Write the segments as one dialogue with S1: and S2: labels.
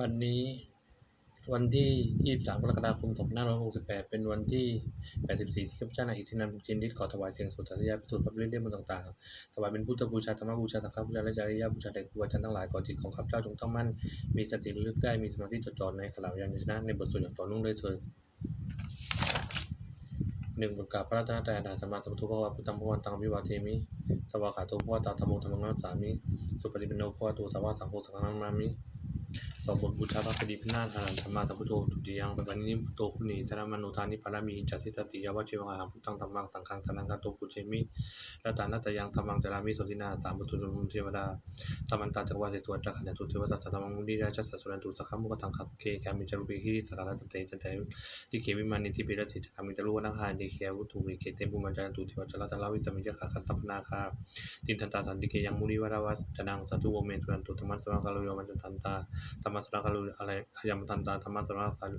S1: วันนี้วันที่ 23 กรกฎาคม 2568 เป็นวันที่ 84 ที่ข้าพเจ้านายอิสินันบุญชินฤทธิ์ขอถวายเสียงสุดสัตยาพิสูจน์พระฤทธิ์ได้มนต์ต่างๆ ถวายเป็นพุทธบูชาธรรมบูชาสังฆบูชาและจริยบูชาแด่ครูอาจารย์ทั้งหลายก่อนจิตของข้าพเจ้าจงตั้งมั่น มีสติระลึกได้ มีสมาธิจดจ่อในขณะยันชนะในบทสวดอย่างต่อเนื่องเลยเถิดหนึ่งบทกาพระรัตนตรัยอาดาสมาสัมพุทโธพระพุทธังพวันตังวิวาเทมิ สวากขาโตพระตาธรรมโมธรรมังนัสสามิ สุปฏิปันโนพวะโตสาวาสังโฆสังฆนามามิ สองบทบูชาพระปฏิพินาศอารันธรรมาสัมพุทโธตุติยังปะปะนินิพุทโตคุณีธนมโนทานิปารามีจัตติสติยาวัชิวังอาหังพุทธังธรรมังสังฆังธนังกาโตปุเชมิรัตานัตยังธรรมังจารามิโสตินาสามบุตรมุเทวดาสมันตาจักรวาลเทตวัตขันตุเทวตาสัตมังมุนีราชสัสุรันตุสักขมุขตังคับเคกามิจารุปิหิริสการะสเตจันเตติเกวิมานิทิเปรติจักามิจารุวนังหานิเคียวุตุมิเกเตมุมันจันตุเทวจาราสลาวิสมิจขาคัสตัปนาคาตินทันตาสันติเกยังมุนีวราวาจนังสัตุโวเมสุรันตุธรรมะสรังคารุโยมันจันทันตาธรรมสรคารุอะไรอายมทันตาธรรมสรคารุ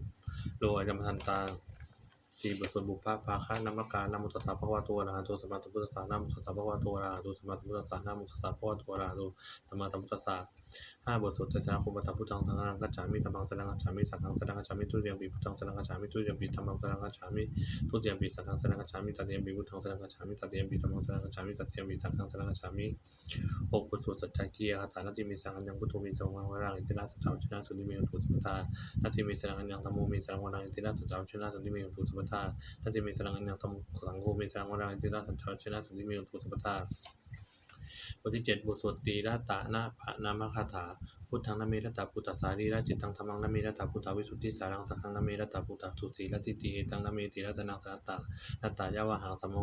S1: โลอายมทันตา สี่บทสวดบุพภาคะนามักการนามุตสสะภะควะตอะระหะโตสัมาสัมพุทธสสะนามุตสสะภะควะตอะระหะโตสัมาสัมพุทธสสะนามุตสสะภะควะตอะระหะโตสัมาสัมพุทธสสะห้าบทสวดเทศนาคุปฏพุทธังสังฆังกัจฉามิธรรมังสรังกัจฉามิสังฆังสรังกัจฉามิทุติยมปีพุทธังสรังกัจฉามิทุติยมปีธรรมังสรังกัจฉามิทุติยมปีสังฆังสรังกัจฉามิตติยมปีพุทธังสรังกัจฉามิตติยมปีธรรมังสรังกัจฉามิตติยมปีสังฆังสรังกัจฉามิหกบทสวดสัจจกิยคาถานาติมีสังฆังยังพุทโธมีสังฆังวรังอิตินาสัจจาวชนะสุนิเมตุสุปทานาติมีสังฆังยังธรรมโมมีสังฆังวรังอิตินาสัจจาวชนะสุนิเมตุสุปทานาติมีสังอันยังธรรมสังโฆมีสลังวรังอิตาสัญชาชนะสุนิเมตุสุปทาบทที่เจ็ดบทสวดตีรัตตานาปะนามคาถา พุทธังนามีรัตตาปุตตสารีระจิตตังธรรมังนามีรัตตาปุตตวิสุทธิสารังสังฆังนามีรัตตาปุตตสุสีรัติติเอตังนามีติรัตนังสรัตตารัตตายาวหังสมโม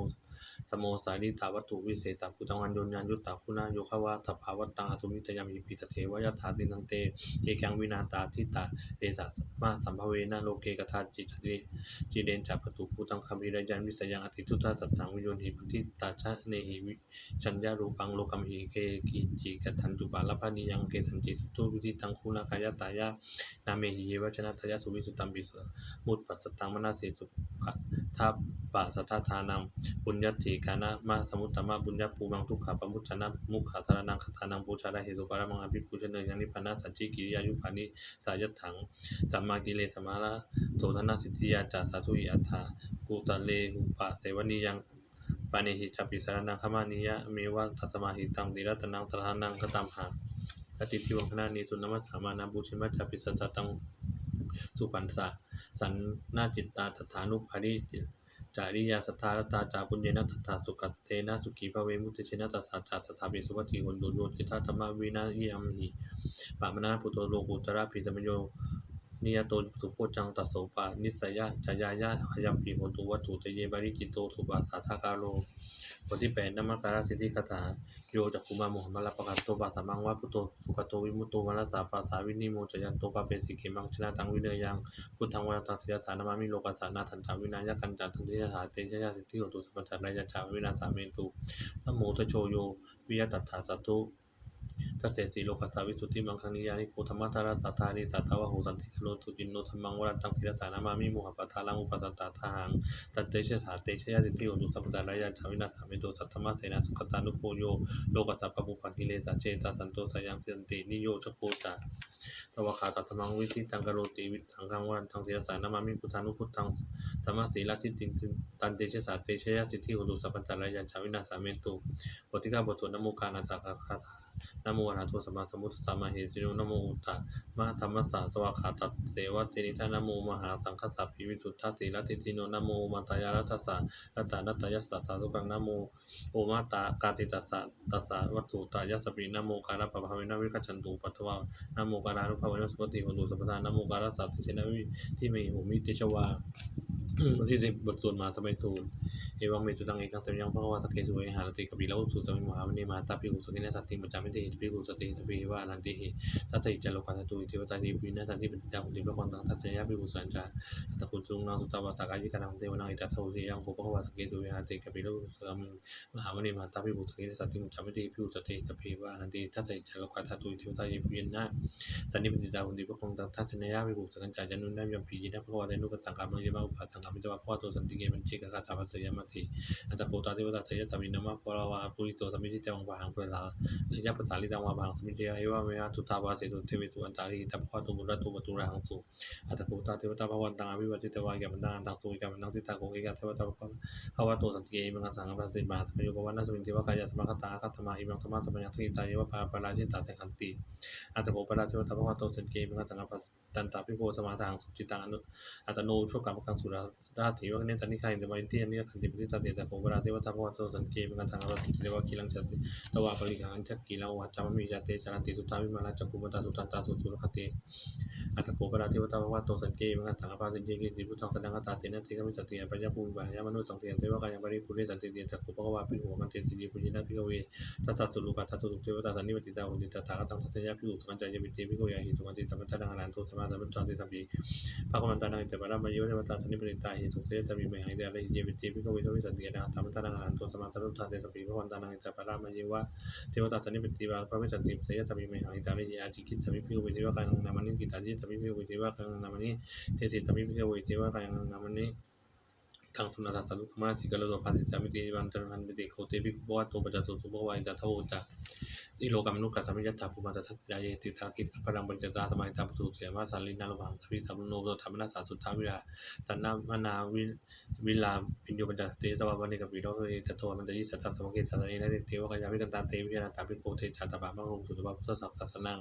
S1: สมโมสาริตาวัตถุวิเศษสัพุทธังอัญโยนยันยุตตาคุณาโยคะวะสภาวัตตังอสุมิตยามิปิตเทวยถาตินังเต เอกังวินาตาทิตาเอสะมาสัมภเวนะโลเกกทาจิตติจิเดนจัปตุพุทังคมิรยันวิสยังอติทุตาสัตถังวิโยนิปฏิตาชะเนหิวิชัญญารูปังโลกัมหิเกกิจิกทันจุปาลพานิยังเกสันติสุตุวิธิตังคุณากายตายานาเมหิเยวชนะทายาสุวิสุตัมปิสมุตปัสสตังมนาสีสุปะ ทัปปะสัทธาทานังปุญญติกานะมาสมุตตมะบุญญภูมังทุกขาปมุจนะมุขสารนังคตานังปูชาราเหตุปารมังอภิปุชเนยังนิพพานะสัจจิกิริยายุปานิสายัตถังสัมมากิเลสมาละโสธนาสิทธิยาจาสาธุอิอัฏฐากุตเลหุปะเสวนียังปานิหิจัปปิสารนังขมานิยะเมวะทัสมาหิตังติรัตนังตถานังกตัมหาอติทิวังคณานิสุนนมัสสามานาบูชิมัจจปิสัสสตัง สุปันสะสันนาจิตตาตถานุภาริจาริยาสัทธารตาจาปุญเยนะตัทาสุขัตเตนะสุขีภเวมุตเชนะตัสสะจาสถาปิสุวัติหุนโดโยจิตาธรรมวินายัมหิปามนาปุโตโลกุตระปิสมโยนิยโตสุโพจังตัสโสปานิสยะจายายะอายัมปีโหตุวัตถุเตเยบาริกิโตสุบาสาทากาโล บทที่แปดนามการสิทธิคาถาโยจักคุมาโมหมัลปะกันโตปาสามังวะพุโตสุขโตวิมุตโตวัลสาปาสาวินิโมจยันโตปาเปสิเกมังชนะตังวิเนยังพุทธังวาตังสิยสานามามิโลกัสานาทันตาวินายกันจันทันทิยสาเตชะสิทธิโหตุสัพพะจารายะจาวินาสาเมตุนะโมทโชโยวิยตัตถาสัตตุ ทัสเสสีโลกัสสาวิสุทธิมังคังนิยานิโคธรรมะทาราสัทธานิสัทธาวะโหสันติคโนสุจินโนธรรมังวรันตังศิรสานามามิโมหะปะทาลังอุปสัตตาทาหังตัตเตชะสาเตชะยะสิทธิโอตุสัพพะตารายะจาวินาสามิโตสัทธมะเสนาสุขตานุโพโยโลกัสสะปะปุปันกิเลสะเจตาสันโตสยังสันตินิโยชโพจาตวะขาตัตถมังวิธิตังกโรติวิทังคังวรันตังศิรสานามามิพุทธานุพุทธังสัมมาสีลสิทธิตันเตชะสาเตชะยะสิทธิโอตุสัพพะตารายะจาวินาสามิโตบทที่เก้าบทสวดนโมกานาจาคาถา นะโมอะระหะโตสัมมาสัมพุทธัสสะมะเหสิโนนะโมอุตตะมะธรรมสสะสวากขาตัดเสวะเตนิทานะโมมหาสังคัสสะปิวิสุทธัสสีลัติทิโนนะโมมาตายารัตสสะรัตานัตตยัสสะสาธุกังนะโมโอมาตากาติตัสสะตัสสะวัตถุตายัสสปินะโมการะปะภะเวนะวิคัจฉันตุปัทวานะโมการานุภาเวนะสุปฏิโหตุสัพพทานะโมการะสัตติเชนะวิที่เมหิมิติชวาที่สิบบทสวดมหาสมัยสูตร เอวังเมสุตังเอกังสัมยังพระวาสเกสุเวหารติกบิลาวุสุสมิมหามณีมาตาภิกุสกินสัตติปัจจามิเตหิภิกุสติสปิวานันติหิทัสสิจโลกัสตุอิทิวตานิวินาทันติปิจาหุติพระวันตังทัสสยาภิกุสัญจาตตคุตุงนังสุตตวาสกายิกานังเทวนังอิตัสสหุติยังโภพระวาสเกสุเวหารติกบิลาวุสุสมิมหามณีมาตาภิกุสกินสัตติปัจจามิเตหิภิกุสติสปิวานันติทัสสิจโลกัสตุอิทิวตานิวินาสันนิปิจาหุติพระวันตังทัสสยาภิกุสกัญจาจันนุนัยยัมปียินะพระวาเตนุกัสสังกามังยมะอุปาสังกามิตวะพระวาโตสันติเกมันเจกะคาถาภัสสยามะติอัจจโกตาเทวตาเสยสามินามาปราวาปุริโสสมิธิจังวาหังเปลายัปปสาลิตังวาบางสมิธิเอวะเมหะทุตาภาเสตุเทวิตุอันตาริตัพพะตุมุระตุปตุระหังสุอัจจโกตาเทวตาภวันตังอภิวัติเตวาแก่มันตังอันตังสุวิกามันตังทิตาโกเอกาเทวตาภะขาวะโตสันติเอมังคังสังฆปัสสิมาสมัยโยปวันนาสมิติวะกายสมคตาคัตมาอิมังธรรมะสมัยยัตถิตายวะปาปาราชิตาเสขันติอัจจโกปราเทวตาภวะโตสันติเอมังคังสังฆปัสตันตาภิโกสมาทังสุจิตังอนุอัตโนชกัมกังสุราราถิวะเนตันิคายเดวัยที่อันนี้ขันติปฏิตัดเดตะโกปราเทวตาภวะโตสันเกมมังอวัตเทวะกิลังจัติตวะปริกังจักกิลังวัจจามมีจัตเตจารันติสุตาวิมาลาจักกุปตาสุตันตาสุสุรคติอัตโกปราเทวตาภวะโตสันเกมังทังอภัสสิเยกิติพุทธังสนังตาเสนติกมิสติปัญญาภูมิบายามนุสังเทียนเทวกายปริปุเรสันติเดตะโกปะวะปิหัวมันเตสิริปุญินาภิกเวตัสสะสุลุกะทัตตุเทวตาสันนิปติตาหุติตถาคตังทัสสยะภิกขุสังจายมิเตภิกขุยาหิตุกันติสัมปทานังอนันโตสมาสัมปทันติสัมปีภาคมันตานังจะบารามายุเทวตาสนิปริตาหิสุเสจะมีเมหัยเดลเยวิติพิกวิทวิสันตินะธรรมตานังอนันโตสมาสัมพุทธาเตสปีภาคมันตานังจะบารามายุวะเทวตาสนิปติบาลพระวิสันติเสยจะมีเมหัยเดลอาจิกิสมิพิกวิทวะกังนามันิกิตาจิสมิพิกวิทวะกังนามันิเทสิสมิพิกวิทวะกังนามันิทางสุนัขสัตว์มาสิกาลโลภาสิสามิติวันตรันปิติโคเตปิกุปวัตโตปัจจสุสุภวายจัตโตจักสิโลกรรมนุกัสสามิยัตถาภูมาตัสสะยาเยติตากิจพลังปัญจตาสมัยตาปสุเสียมาสันลินาลวังทวิสัมโนโตธรรมนาสาสุทธาวิราสันนามนาวิวิลาปิญโยปัญจสติสวาวันนิกับวิโรเอตโตมันจะยิสัตตสมเกสัตนินาเทวะกายาวิกันตาเตวิยานาตาปิโกเทจาตบามังลงสุตบาพุทธศักดิ์สัสนัง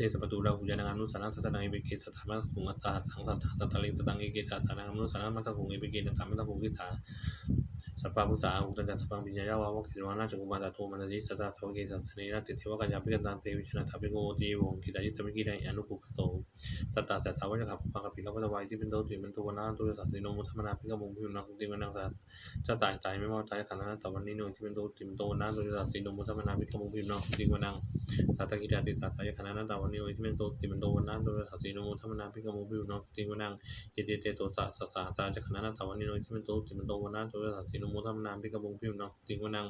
S1: เตสปตุราหุยานังอนุสานังสัสนังเอเบเกสัทธามัสกุงอัตตาสังสัทธาสัตตลิงสตังเอเกสัสนังอนุสานังมัตตกุงเอเบเกนัตตามัตตกุงกิสา สัพพะพุทธาอุตตะสัพพังปิญญายาวาวกิจวานาจักุมาตาโทมันติสัสสะสวะเกสัสเนนะติเทวกัญญาภิกันตันเตวิชนะทัพิโกติวงกิจายิสมิกิไดอนุปุปโสสัตตาสัสสาวะจักขปังกับปิลวัตวายที่เป็นโตตุเป็นตัวนาตุสัสสิโนมุทมนาภิกมุงพิวนังติมนังสัสจะจ่ายใจไม่ว่าใจขันนั้นต่วันนี้โนที่เป็นโตติเป็นโตนาตุสัสสิโนมุทมนาภิกมุงพิวนังติมนังสัตตกิริยาติสัสสายขันนั้นต่วันนี้โนที่เป็นโตติเป็นโตวันนั้นตุสัสสิโนมุทมนาภิกมุงพิวนังติมนังยิเตเตโตสัสสะจาจักขันนั้นต่วันนี้โนที่เป็นโตติเป็นโตวันนั้นตุสัสสิโนมุทัมนาภิกมุงพิวนังติมนัง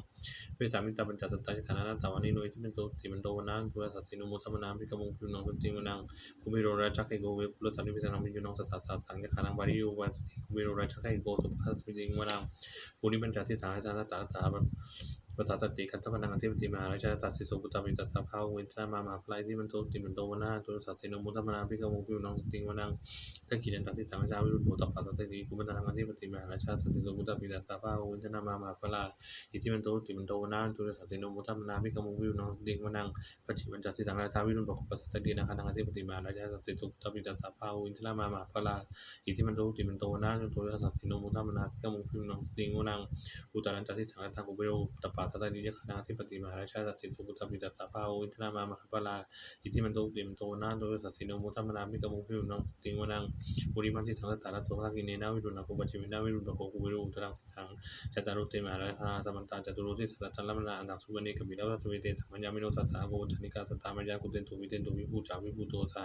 S1: เวสามิตาปัญจสัตตาขณะนันตาวันนี้โนยที่เป็นโตติมันโตวันนั้นตัวสัตสินุมุสัมนาภิกมุงพิมนองสุติมนังกุมิโรราชักไอโกเวปุรสันนิพิสานังมิจุนองสัตตาสัตสังยขานังบาริโยวันกุมิโรราชักไอโกสุภาสมิติงวนังปุริปัญจทิสาราชาตาตาบั ปตาสติคัตถพนังอธิปติมหาราชาตัสสิสุปุตตมิตัสสะภาเวนทนามามาพลายที่มันโตติมันโตวนนั้นตัวสัตสินมุสัมนาภิกมุพิมนองสติงวนังตะกินันตัสสิสังชาวิรุตโมตปัสสติกุมันตนังอธิปติมหาราชาตัสสิสุปุตตมิตัสสะภาเวนทนามามาพลาอิทิมันโตติมันโตวนาตุสัสสินมุทัมนามิกมุวิวนังดิงวนังปัจฉิมันจัสสิสังชาวิรุณปกปัสสตินาคานังอธิปติมาราชาสัสสิสุปตปิจัสสะภาวินทนามามาพลาอิทิมันโตติมันโตวนาตุสัสสินมุทัมนามิกมุวิวนังดิงวนังอุตารันจัสสิสังราชากุเบโรตปาสัตติยคานังอธิปติมาราชาสัสสิสุกุตปิจัสสะภาวินทนามามหาพลาอิทิมันโตติมโตนาตุรสัสสิโนมุทัมนามิกมุวิวนังดิงวนังบุริมันติสังกัตตาลโตภากินเนนาวิรุณาโกปัจฉิมินาวิรุณโกกุเบโรอุตรังสังจัตตารุเตมหาราชาสมันตาจัตุรุติสัตตัลลมนาอันตังสุวรรณีกบิลาวัสเวเตสัมมัญญามิโนสัสสะโกวัฏนิกาสัตตามายากุเตนตุวิเตนตุวิภูจาวิภูโตสา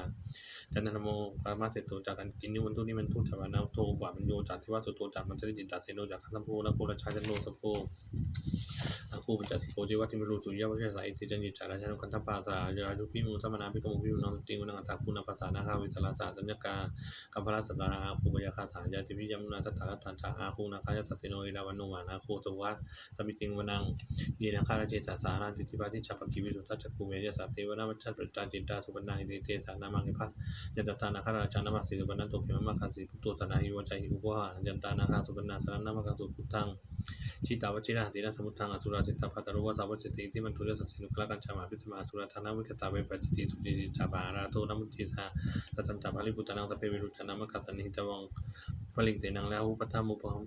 S1: จันทนโมปามาเสโตจากกันกินนิวันตุนิมันทุจาวานาโทบามันโยจากทิวาสุโตจากมันจริจิตตาเสโนจากขันธโพนะโคราชาจันโนสโพคูปัจจสิโกจิวัติมิรุสุยาวะเชสายติจันยิจาราชานุคันธปาสาจราจุพิมุสัมมนาภิกมุพิมุนังติงวนังอัตตาปุณปัสสานาคาวิสลาสาสัญญกากัมพลาสัตตานาอาคูปยาคาสายาจิวิยมุนาสัตตาลัตตันจาอาคูนาคายาสัสสิโนอิลาวันโนมานาโคสวะสมิติงวนังเยนะคาราเจสาสาราติทิปาติจัปกิวิสุทัจจกุเมยสาเทวนามัจจปริตาจินตาสุปนาหิเตสานามังหิพัยันตานาคาราชานามาสิสุปนันโตเขมมะคาสิพุทโตสนาหิวใจหิอุปหายันตานาคาสุปนาสานามังคาสุพุทธังชิตาวชิระตินะสมุทังอสุรราจิตาภัตรุวะสาวจิติที่มันทุเรศสินุกลกันชามาพิสมาสุราธานาวิกตาเวปจิติสุจิติจาบาราโตนามุจิสาสัสันตาภาลิปุตานังสเปวิรุตานามะคาสันนิตวังพลิงเสนังแล้วปัทธามุปหัง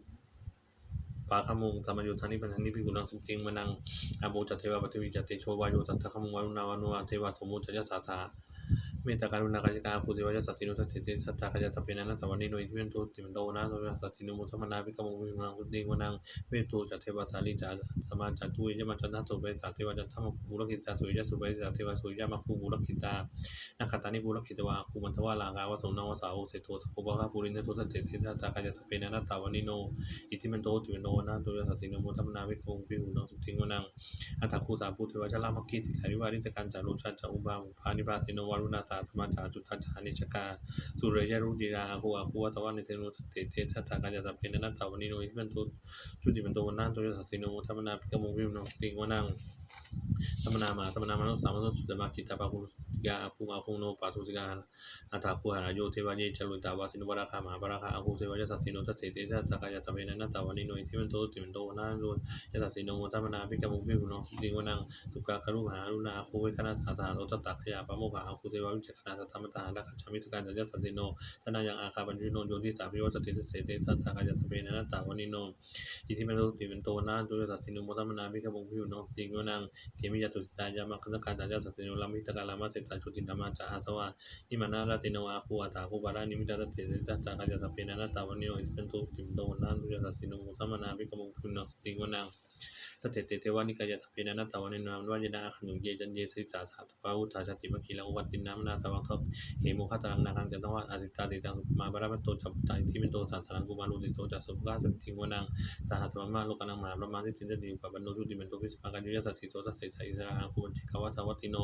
S1: ปาขมุงธรรมโยธานิพันธนิพิกุณังสุติงมนังอาโบจัตเทวะปฏิวิจัตเตโชวาโยตัตถะขมุงวารุณาวานุอาเทวะสมุจจะสาสา เมตตาการุณาการิกาภูติวะสัสสินุสัสสิติสัตตาขยะสัพเปนันสวันิโนอิทิเวนตุติมันโตนะโตสัสสินุมุสมนาภิกมุงวิมังสุติงมนังเวตุจัตเทวสาลิจาสมาจัตุยะมัจจันทสุเวจัตเทวจันทมภูรกิตาสุยะสุเวจัตเทวสุยะมัคคูภูรกิตานาคตานิภูรกิตวะคูมันทวาลากาวสงนวสาวเสโตสโคบะภูรินทโตสัจเจติสัตตาขยะสัพเปนันตาวานิโนอิทิมันโตติมันโตนะโตสัสสินุมุสมนาภิกมุงวิมังสุติงมนังอัตถคูสาภูเทวะชลามัคคีสิกขาวิวาริจการจารุชันจาอุบามุภานิพาสิโนวารุณาสสาสมาจาจุตตาจานิชกา สุรยรุจิราอาคูอาคูวัสดิเสนุสติเตทัตถากาจสัพเพนันตตาวนิโนอิมันตุจุติมันโตวันนันตุยสัสสิโนมุทัมนาภิกมุวิมโนติงวนัง มนามา สมนามานุสามุสุจมากิตาปะคุติกาอาคุอาคุโนปาทุสิกาอัตถาคุหาราโยเทวะเยจลุตาวาสินุวราคามหาปราคาอาคุเทวะยสัสสิโนทัสสิเตทัสสกายสัพเพนันตาวนิโนอิทิมันโตติมันโตนาโรยสัสสิโนธรรมนาภิกมุวิมโนติงวนังสุกาคารุหารุณาคุเวคณาสาสาโรตตะขยาปะโมกาอาคุเทวะวิจคณาสัทธรรมตาหันขจามิสการจัสสิโนทนายังอาคาปัญญโนโยติสาพิวัสติเสเสติทัสสกายสัพเพนันตาวนิโนอิทิมันโตติมันโตนาโรยสัสสิโนธรรมนาภิกมุวิมโนติงวนังเกมิยตุสิตายามาคันตการจายาสัสสิโนลามิตกาลามาเสตาชุตินามาจาอาสวะอิมานาราติโนอาคูอาตาคูบารานิมิตาตเตเตตาจากายาสัพเพนานาตาวนิโนอิเป็นตุติมโตนานุยาสัสสิโนมุตมนาภิกมุพุนนสติงวนัง สเตเตเทวานิกายาสัพเพนานาตาวนินนามวายนาขันยุเยจันเยสิสาสาตุภาวุตาชติมคีลาอุวัตินามนาสวังทบเขมุขตรังนาคังจันทวะอาสิตาติจังมาบาราปโตจัปตายทิมิโตสันสารังกุมารุติโตจัสุภาสันติงวนังสหัสวมาโลกนังมหาพระมาณทิตินติกับบันโนจุติเมนโตพิสปากันยุยสัสสิโตสัสเสสอิสระอาคูบัญชิกาวาสวัติโน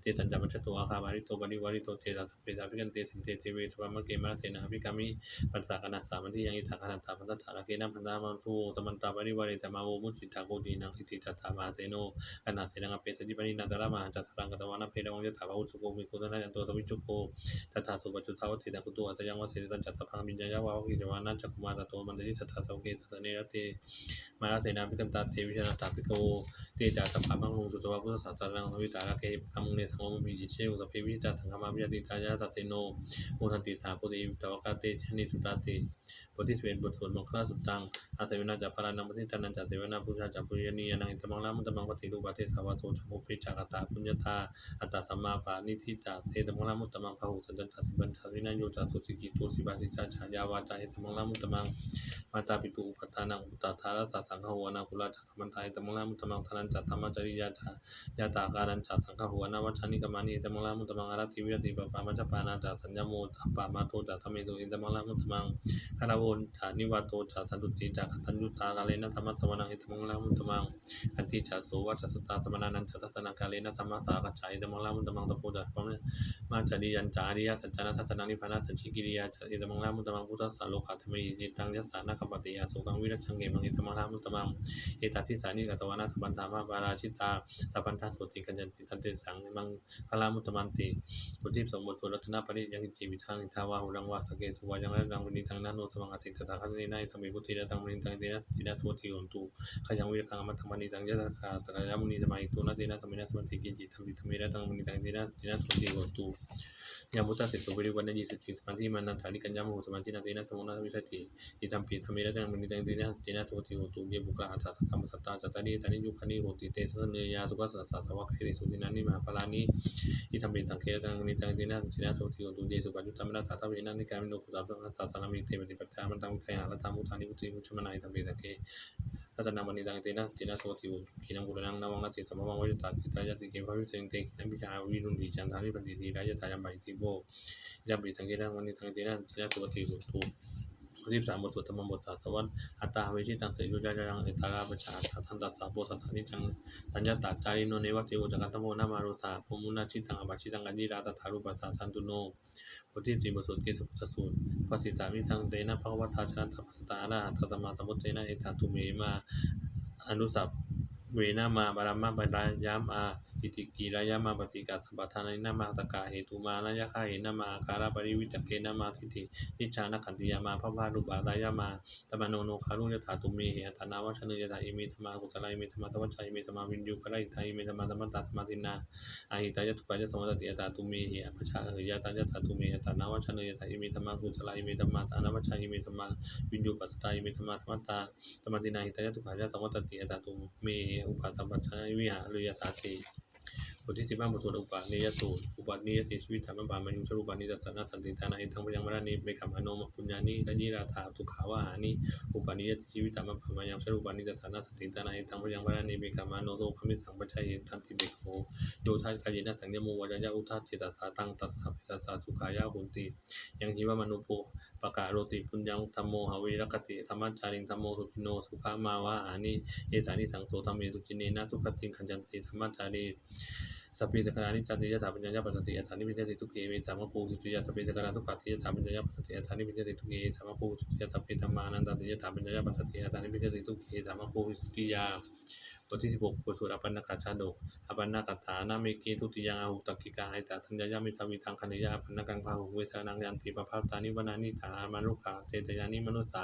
S1: เตสัญจามัชโตอาคาบาริโตบาริวาริโตเตสัสเปสาภิกันเตสินเตเทเวสวามะเกมะเสนาภิกามิปัสสะกนาสามันที่ยังอิทักขันตาปัสสะระเกนะพันธามันทูสมันตาบาริวาริตมาโวมุสิตาโกดีนังอิติตัตถามาเสโนกนาเสนังอเปสติปนินาตระมาจัสรังกตวานะเพดวังยถาภาวุสุโกมิโกตนะยันโตสวิจุโกตถาสุปจุทาวติตากุตัวสยังวเสตันจัสสพังบิญญายาวะวิจวานัจักกุมาตโตมันติสัทธาสวเกสัตเนรเตมาราเสนาภิกันตาเทวิชนาตาภิโกเตจาสัพพะมังคุสุตวะพุทธศาสนานังวิตาระเกกัมมุเนสังโมมิจิเชอุสเพวิจาสังฆมาวิยติตายาสัจเจโนโมทันติสาปุติตวกาเตชนิสุตาติบทที่สิบเอ็ดบทสวดมงคลสุตตังอาศัยวินาจาพารานังปฏิตานันจาเสวนาพุชาจาปุญญานียนังอิตมังลามุตตมังปฏิรูปะเทสาวะโสจามุปิจากตาปุญญาตาอัตตาสัมมาปานิทิตาเอตมังลามุตตมังพหุสันตาสิบันทาวินัยโยจาสุสิกิตุสิบาสิจาจายาวาจาเอตมังลามุตตมังมาตาปิตุอุปทานังอุตตาราสัสังฆหัวนาคุลาจักมันตาเอตมังลามุตตมังทานันจัตธรรมจริยาจายาตาการันจัสังฆหัวนาวัชานิกามานิเอตมังลามุตตมังอาราติวิยติปปามัจจปานาจาสัญญโมตปามาโตจาธรรมเอตุเอตมังลามุตตมังคาราวจานิวาโตจาสันตุติจากตัญญุตากาเลนะธรรมสวนังอิตมังลามุตตมังอันติจัสโสวัชสุตาสมนานันจัตสนากาเลนะธรรมะสากัจจายตมังลามุตมังตะโพจัตพร้อมมาจาริยันจาริยสัจจานะทัศนานิพพานะสัญชิกิริยาจัอิตมังลามุตมังพุทธสาโลกาธรรมิจิตังยัสสานะกัปติยาสุกังวิรัชังเกมังอิตมังลามุตมังเอตัติสานิกัตวานะสัพพันธามาบาราชิตาสัพพันธาสุติกัญญันติตันเตสังมังคลามุตมันติบทที่สมบทสวดรัตนาปริยังจิวิทังอิทาวาหุรังวาสเกสุวายังและรังวินิทังนาโนสมังอติตถาคตนินายธรรมิพุทธิระตังมณิตังเตนะตินะสุติโหนตุขยังวิคังอมัตถมณิตังยะตคาสกายมุนีธรรมาอิตุนะเตนะธรรมินะสมันติกินจิตธรรมิธรรมิระตังมณิตังเตนะตินะสุติโหนตุยามุตตะเสสุวิริวันยิสติสมันที่มันนันทานิกัญญามุสมันที่นาเตนะสมุนาวิสัติอิจัมปิธรรมิระตังมณิตังเตนะเตนะสุติโหนตุเยบุกะอัตถสักรรมสัตตาจัตตานิตานิยุคานิโหติเตสะเนยาสุขสัสสะสวะเคริสุตินานิมาปารานิอิธรรมิสังเคตังนิจังตินะตินะโสติโอตุเยสุปัจจุตามนาสาตาเวนะนิกามิโนกุสัพพะสัสสานามิเทวติปัฏฐามันตังวิคยาละตามุทานิพุติมุชมนาอิธรรมิสังเคทัศนามณิตังเตินะตินะโสติโอกินังกุลนังนวังนัติสัมภวังวิจตาติตายติเกภวิเศงเตนัมพิชาวิรุณดิจันทานิปันติทีรายตายัมบัยติโบยัมปิสังเกตังวันนิตังตินะตินะโสติโอตุ บทที่สามบทสวดธรรมบทสาสวรรค์อัตตาเวชิตังเสยุจาจังเอตาราปชาทันตัสสะโพสัสานิจังสัญญาตาจาริโนเนวะเทวจักรตโมนามารุสาภมุนาชิตังอภิชิตังกัญญิราตถารุปัสสะสันตุโนบทที่สี่บทสวดเกสพุทธสูตรภาสิตามิทังเตนะภควตาชนะทัพสตาระทัสสมาสมุทเตนะเอตตุเมมาอนุสัพเวนามาบารามาบารายามอา อิติกิรายามาปฏิกาสัมปทานินามาตกาเหตุมานายะคาเหนามาอากาปริวิจเกนามาทิฏฐินิจจานขันติยามาพระพารุบาลายามาตมโนโนคารุยถาตุเมเหอัตนาวชนยถาอิเมธรรมากุสลายเมธรรมาสวัชชัยเมธรรมาวินยูกระไรทายเมธรรมาธรรมตาสมาตินาอาหิตายทุกายสมัตติยตาตุเมเหอภิชาเหยตายถาตุเมอัตานาวชนยถาอิเมธรรมากุสลายเมธรรมาสานาวชชัยเมธรรมาวินยูปัสสตายเมธรรมาสมัตตาสมตินาหิตายทุกายสมัตติยตาตุเมอุปาสัมปชัยวิหารยสาติ บทที่สิบห้าบทสวดอุปาเนยสูตรอุปาเนยติชีวิตธรรมบาลมายุชรูปานิจัสนาสันติทานาอิทังพยังมรานิเมฆมโนมปุญญานิกัญญิราธาสุขาวาหานิอุปาเนยติชีวิตธรรมบาลมายังชรูปานิจัสนาสันติทานาอิทังพยังมรานิเมฆมโนโสภมิสังปัจจัยทันติเบโคโยธากายนะสังยโมวัจยะอุทาเจตสาตังตัสสะเปตัสสะสุขายาหุนติยังจิวามนุโป ปะกาโรติปุญญังธรรมโมหาวิรกติธรรมจาริงธรรมโมสุขิโนสุขามาวะอานิเอสานิสังโสธรรมเมสุขิเนนะทุกขติงขันจันติธรรมจารีสพเพสกกานิจจติยสาปัญญาปัสสติอัฏฐานิพิเทติทุกเกเวสามภูสุติยาสพเพสกกาทุกขติยสาปัญญาปัสสติอัฏฐานิพิเทติทุกเกสามภูสุติยาสพเพธรรมานันตติยสาปัญญาปัสสติอัฏฐานิพิเทติทุกเกสามภูสุติยา บทที่สิบหกบทสวดอปันนกาชาดกอปันนกัตถานาเมกีทุติยังอาหุตักกิกาไอตาทัญญายามิทาวิทังคันยาอปันนกังพาหุเวสานังยันติปะภาพตานิวนานิตามานุขาเตตยานิมนุสา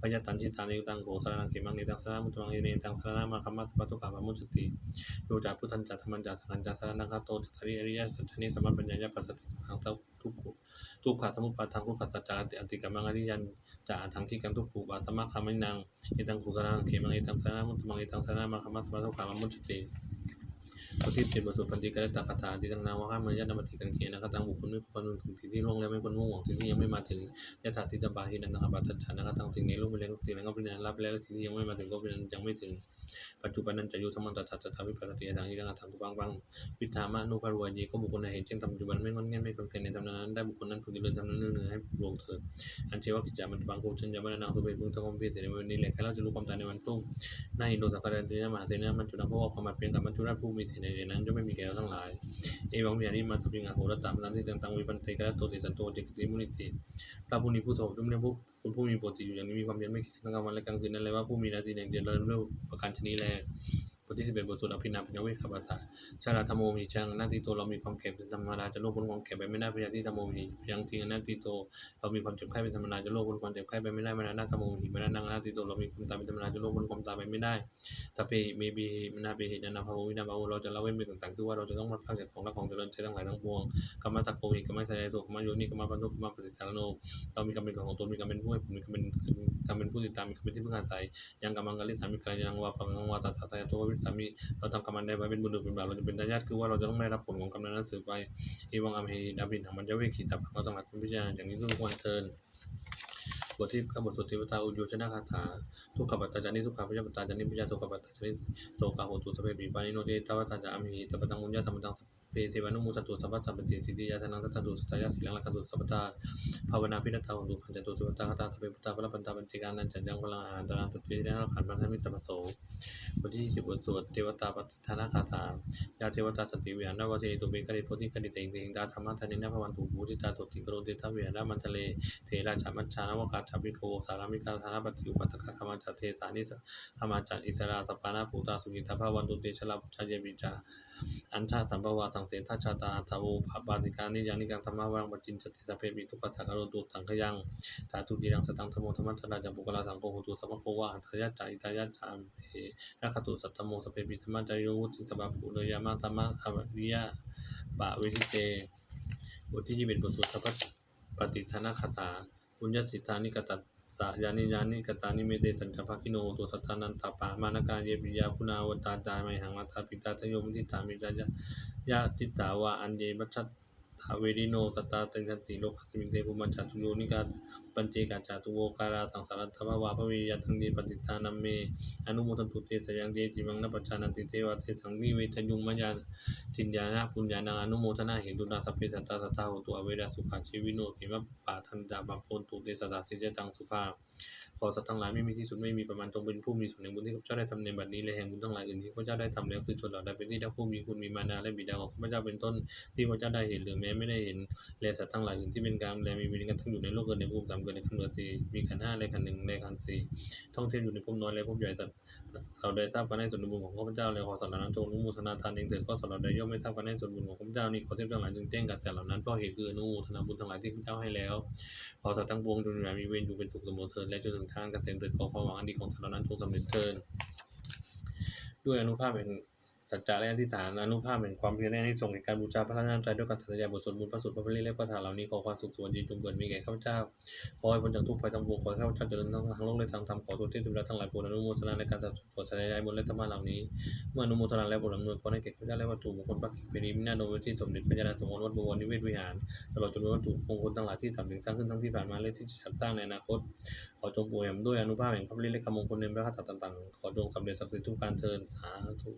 S1: พยตันชิตานิตังโกสารนังเขมังเนตังสารามุตังเอเนตังสารนามาคัมมัสปะตุกาปมุจติโยจากพุทธันจัตธรรมันจัตสังฆันจัตสารนังคาโตจัตตาริอริยสัจจนิสัมมาปัญญายาปัสสติทุกขังทุกขทุกขะสมุปปาทังทุกขะสัจจะอันติอติกัมมังอริยันจะทังที่กังทุกขุบาสมะคามินังเอตังกุสานังเขมังเอตังสานามุตมังเอตังสานามาคัมมัสปะตุกขาปมุจติบทที่สิบบทสุปันติกะเลตคาถาที่ตังนาวะข้ามายานามติกันเกียนะคตังบุคคลไม่ควรถึงที่ที่ล่วงแล้วไม่ควรมุ่งหวังที่ที่ยังไม่มาถึงยะถาทิจะบาหินันทบัตถานะครับทางสิ่งในโลกเป็นแล้วสิ่งนั้นก็เป็นนั้นรับแล้วสิ่งที่ยังไม่มาถึงก็เป็นยังไม่ถึง ปัจจุบันนั้นจะอยู่ธรรมัตถาตถาวิปัสสติทางที่ดังทางทุกบางบางวิถามานุภารวยก็บุคคลในเห็นแจ้งตามปัจจุบันไม่งอนแง่ไม่เป็นเพียงในทำนั้นได้บุคคลนั้นพึงดำเนินทำนั้นเนื้อให้ลงเถิดอันเชื่อว่ากิจจามันบางโคชันยามันนางสุเบพึงทำความเพียรในวันนี้แหละแค่เราจะรู้ความตายในวันพรุ่งนายอินโดสักการันตีนะมหาเสนามันจุดเพราะว่าความมาเพียงกับมันจุราผู้มีเสนานั้นจะไม่มีแก่ทั้งหลายเอวังมีอนิมาตปิงาโหรตามนั้นที่ต่างๆวิปันเตกะโตติสันโตจิกติมุนิติพระผู้นี้ผู้ทรงผู้มีผู้ คุณผู้มีปกติอยู่อย่างนี้มีความเพียรไม่คิดทั้งกลางวันและกลางคืนนั้นเลยว่าผู้มีหนาทีแห่งเดียวเริ่มด้วยประการชนิดแล บทที่สิบเอ็ดบทสวดอภินาปัญญเวคขบัตตาชาลาธรรมโมมีชังหน้าที่โตเรามีความแก่เป็นธรรมดาจะโลภพ้นความแก่ไปไม่ได้พยาที่ธรรมโมมียังทิ้งหน้าที่โตเรามีความเจ็บไข้เป็นธรรมดาจะโลภพ้นความเจ็บไข้ไปไม่ได้ม่ได้หน้าธรรมโมมีม่ได้นั่งหน้าที่โตเรามีความตายเป็นธรรมดาจะโลภพ้นความตายไปไม่ได้สพเพเมบีมนาเปหินานาภาววินาภาวเราจะล่าเว้นไปต่างๆคือว่าเราจะต้องรับพลาดจากของรักของเจริญใช้ทั้งหลายทั้งปวงกรรมสักโกหิกรรมสายโตกรรมโยนิกรรมปันทุกรรมปฏิสารโนเรามีกรรมเป็นของตนมีกรรมเป็นผู้ให้ผลมีกรรมเป็นกรรมเป็นผู้ติดตามมีกรรมเป็นที่พึ่งอาศัยยังกรรมังกลิสามีกายยังวาปังวาตัสสะตายตัวสามีเราทำกรรมใดไว้เป็นบุญหรือเป็นบาปเราจะเป็นทายาทคือว่าเราจะต้องได้รับผลของกรรมนั้นสืบไปอีวังอเมหิดาบินธรรมันจะเวขีตับเราต้องหลักคุณพิจารณาอย่างนี้ทุกวันเทินบทที่ขบทสุทธิวตาอุโยชนะคาถาทุกขปัตตาจานิทุกขปัจจปัตตาจานิปิจาโสขปัตตาจานิโสกาโหตุสเปปีปานิโนเดตาวตาจาอเมหิสัพพตังมุญญาสัมปตัง เปเทวานุมุตตุสัพพสัมปติสิทธิยาสนังทัตตุสัตยาสิลังลักขตุสัพพตาภาวนาพิรัตตาหุขันจตุตุตาคตาสเปพุตตาพระปันตาปัญจิการนันจันยังพลังอาหารตานันตติเรนขันธ์มันธมิสัมโสบทที่สิบบทสวดเทวตาปฏิทานาคาถายาเทวตาสติวิหารนวสีตุเบกริโพธิคดิเตงเตงดาธรรมะทานินาภวันตุบูจิตาสติกรเตทวิหารมันทะเลเทราชามัญชานวกาชาภิโกสารามิกาธานาปฏิอุปัสสกขมาจเทสานิสขมาจัอิสราสปานาภูตาสุกิตาภวันตุเตชลาปุจเยบิจา อันชาสัมภวาสังเสทัชชาตาทาวูภาปาติกานิยังนิกังธรรมะวังปจินจติสพเพปิทุกขสังกโรตุสังขยังตาตุติยังสตังธรรมธรรมะทนาจับุกลาสังโฆโหตุสัมภโวะหันทยาจาอิตายาจามเอรักขตุสัตตโมสพเพปิธรรมะจาริโยวุติสบาภูโดยามาธรรมะอวิยะบะเวทิเตบทที่ยี่สิบเอ็ดบทสวดสัพพปฏิทานาคาถาบุญญสิทธานิกตัส สายานิยานิกตานิเมเตสัญจภคิโนตุสัทธานันตปามานกาเยปิยาคุณาวตาจายไมหังมาตาปิตาทโยมิทิตามิจายะยะติตาวาอันเยมัช ชัตถาเวริโนสตตาตังคันติโลกัสมิงเตภุมันจัตุโยนิกาปัญเจกาจาตุโวการาสังสารัตถวาวาภวิยทังเดปฏิทานัมเม อนุโมทันตุเตสยังเดจิมังนปัจจานันติเทวะเทสังนิเวทยุงมัญญาจินญาณปุญญาณังอนุโมทนาเหตุนาสัพเพสัตตาสัทธาโหตุอเวราสุขาชีวิโนเขมะปาทันจาบาปนตุเตสสาสิเจตังสุภา ขอสัตว์ทั้งหลายไม่มีที่สุดไม่มีประมาณตรงเป็นผู้มีส่วนแห่งบุญที่ข้าพเจ้าได้ทำในบัดนี้และแห่งบุญทั้งหลายอื่นที่ข้าพเจ้าได้ทำแล้วคือชนเหล่าใดเป็นที่ได้ผู้มีคุณมีมารดาและบิดาของข้าพเจ้าเป็นต้นที่ข้าพเจ้าได้เห็นหรือแม้ไม่ได้เห็นและสัตว์ทั้งหลายอื่นที่เป็นกลางและมีวิญญาณทั้งอยู่ในโลกเกิดในภูมิต่ำเกิดในขันธ์เดือสี่มีขันธ์ห้าและขันธ์หนึ่งและขันธ์สี่ท่องเที่ยวอยู่ในภพน้อยและภพใหญ่สัตว์เราได้ทราบกันในส่วนบุญของข้าพเจ้าแลยขอสัตว์เหล่านั้นจงนุโมทนาทานเองเถิดก็สัตว์เหล่าใดย่อมไม่ทราบกันในส่วนบุญของข้าพเจ้านี้ขอเทพทั้งหลายจงแจ้งกับสัตว์เหล่านั้นเพราะเหตุคืออนุโมทนาบุญทั้งหลายที่ข้าพเจ้าให้แล้วขอสัตว์ทั้งปวงจงอยู่อย่างมีเวรอยู่เป็นสุขสมบูรณ์เถิดและจนถึงทางเกษมเถิดขอความหวังอันดีของสัตว์เหล่านั้นจงสำเร็จเถิดด้วยอนุภาพแห่ง สัจจะและอธิษฐานอนุภาพแห่งความเพียรและที่ส่งแห่งการบูชาพระนามใจด้วยการสัตยาบทสวดมนต์พระสุดพระพลิและพระฐาเหล่านี้ขอความสุขสวัสดีจงเกิดมีแก่ข้าพเจ้าขอให้พ้นจากทุกข์ภัยทั้งปวงขอให้ข้าพเจ้าเจริญทั้งทางโลกและทางธรรมขอทุกที่ทุกทั้งหลายโปรดอนุโมทนาในการสัตย์โปรดสัตยาบนและธรรมะเหล่านี้เมื่ออนุโมทนาแล้วโปรดอำนวยพรให้แก่ข้าพเจ้าและวัตถุมงคลพระกิจเป็นมินาโนเวทีสมเด็จพระญาณสมรวัดบวรนิเวศวิหารตลอดจนวัตถุมงคลทั้งหลายที่สำเร็จสร้างขึ้นทั้งที่ผ่านมาและที่จะสร้างในอนาคตขอจงป่วยด้วยอนุภาพแห่งพระฤทธิ์และคำมงคลในพระคาถาต่างๆขอจงสำเร็จศักดิ์สิทธิ์ทุกการเทินสาธุ